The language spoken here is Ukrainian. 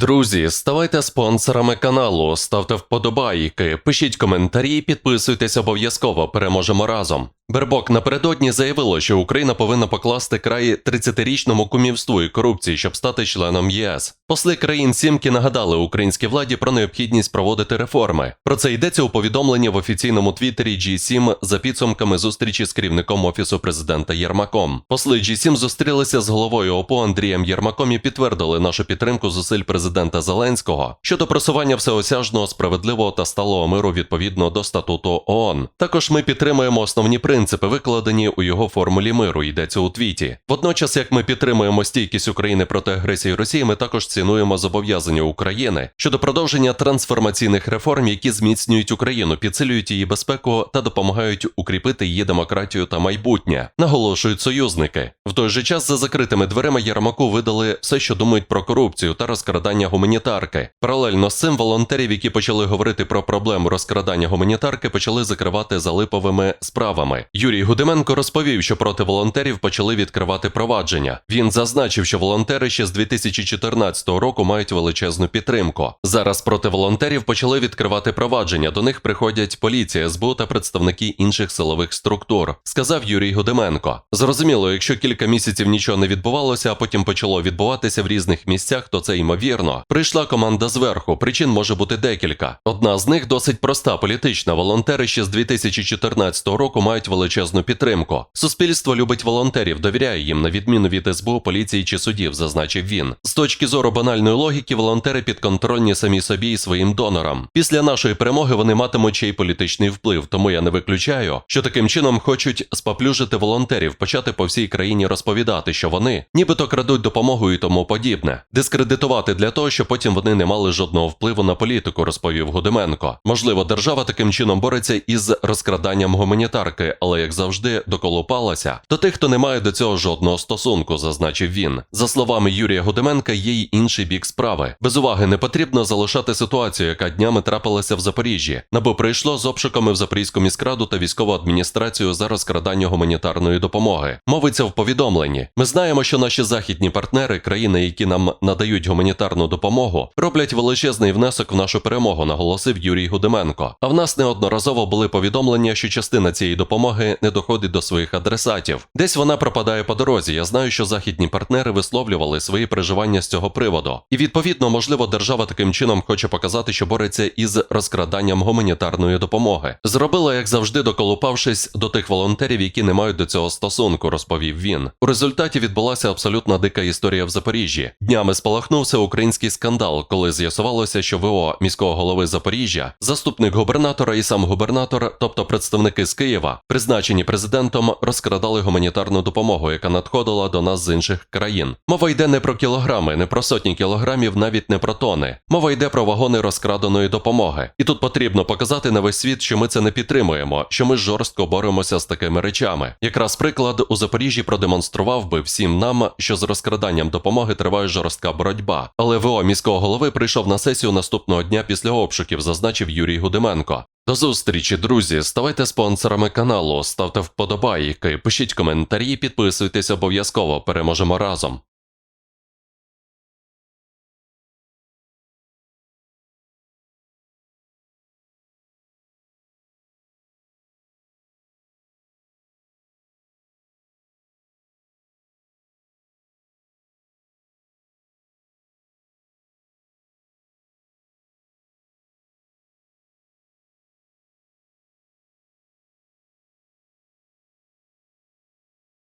Друзі, ставайте спонсорами каналу, ставте вподобайки, пишіть коментарі, підписуйтесь обов'язково. Переможемо разом. Бербок напередодні заявило, що Україна повинна покласти край 30-річному кумівству і корупції, щоб стати членом ЄС. Посли країн Сімки нагадали українській владі про необхідність проводити реформи. Про це йдеться у повідомленні в офіційному твіттері G7 за підсумками зустрічі з керівником офісу президента Єрмаком. Посли G7 зустрілися з головою ОПО Андрієм Єрмаком і підтвердили нашу підтримку зусиль президента Зеленського щодо просування всеосяжного справедливого та сталого миру відповідно до статуту ООН. Також ми підтримуємо основні принципи, викладені у його формулі миру. Йдеться у твіті. Водночас, як ми підтримуємо стійкість України проти агресії Росії, ми також цінуємо зобов'язання України щодо продовження трансформаційних реформ, які зміцнюють Україну, підсилюють її безпеку та допомагають укріпити її демократію та майбутнє. Наголошують союзники. В той же час за закритими дверима Єрмаку видали все, що думають про корупцію та розкрадання гуманітарки. Паралельно з цим волонтерів, які почали говорити про проблему розкрадання гуманітарки, почали закривати за липовими справами. Юрій Гудименко розповів, що проти волонтерів почали відкривати провадження. Він зазначив, що волонтери ще з 2014 року мають величезну підтримку. Зараз проти волонтерів почали відкривати провадження. До них приходять поліція, СБУ та представники інших силових структур, сказав Юрій Гудименко. Зрозуміло, якщо кілька місяців нічого не відбувалося, а потім почало відбуватися в різних місцях, то це ймовірно. Прийшла команда зверху. Причин може бути декілька. Одна з них досить проста політична. Волонтери ще з 2014 року мають величезну підтримку. Суспільство любить волонтерів, довіряє їм, на відміну від СБУ, поліції чи судів, зазначив він. З точки зору банальної логіки, волонтери підконтрольні самі собі і своїм донорам. Після нашої перемоги вони матимуть ще й політичний вплив, тому я не виключаю, що таким чином хочуть споплюжити волонтерів, почати по всій країні розповідати, що вони нібито крадуть допомогу і тому подібне, дискредитувати для того, щоб потім вони не мали жодного впливу на політику, розповів Гудименко. Можливо, держава таким чином бореться із розкраданням гуманітарки, але як завжди доколупалася до тих, хто не має до цього жодного стосунку, зазначив він. За словами Юрія Гудименка, є й інший бік справи. Без уваги не потрібно залишати ситуацію, яка днями трапилася в Запоріжжі. Набу прийшло з обшуками в Запорізьку міськраду та військову адміністрацію за розкрадання гуманітарної допомоги. Мовиться в повідомленні. Ми знаємо, що наші західні партнери, країни, які нам надають гуманітарну допомогу, роблять величезний внесок в нашу перемогу, наголосив Юрій Гудименко. А в нас неодноразово були повідомлення, що частина цієї допомоги не доходить до своїх адресатів. Десь вона пропадає по дорозі. Я знаю, що західні партнери висловлювали свої переживання з цього приводу. І відповідно, можливо, держава таким чином хоче показати, що бореться із розкраданням гуманітарної допомоги. Зробила, як завжди, доколупавшись до тих волонтерів, які не мають до цього стосунку, розповів він. У результаті відбулася абсолютно дика історія в Запоріжжі. Днями спалахнувся український скандал, коли з'ясувалося, що ВО міського голови Запоріжжя, заступник губернатора і сам губернатор, тобто представники з Києва, призначені президентом, розкрадали гуманітарну допомогу, яка надходила до нас з інших країн. Мова йде не про кілограми, не про сотні кілограмів, навіть не про тони. Мова йде про вагони розкраденої допомоги. І тут потрібно показати на весь світ, що ми це не підтримуємо, що ми жорстко боремося з такими речами. Якраз приклад у Запоріжжі продемонстрував би всім нам, що з розкраданням допомоги триває жорстка боротьба. Але ВО міського голови прийшов на сесію наступного дня після обшуків, зазначив Юрій Гудименко. До зустрічі, друзі. Ставайте спонсорами каналу, ставте вподобайки, пишіть коментарі, підписуйтесь обов'язково. Переможемо разом.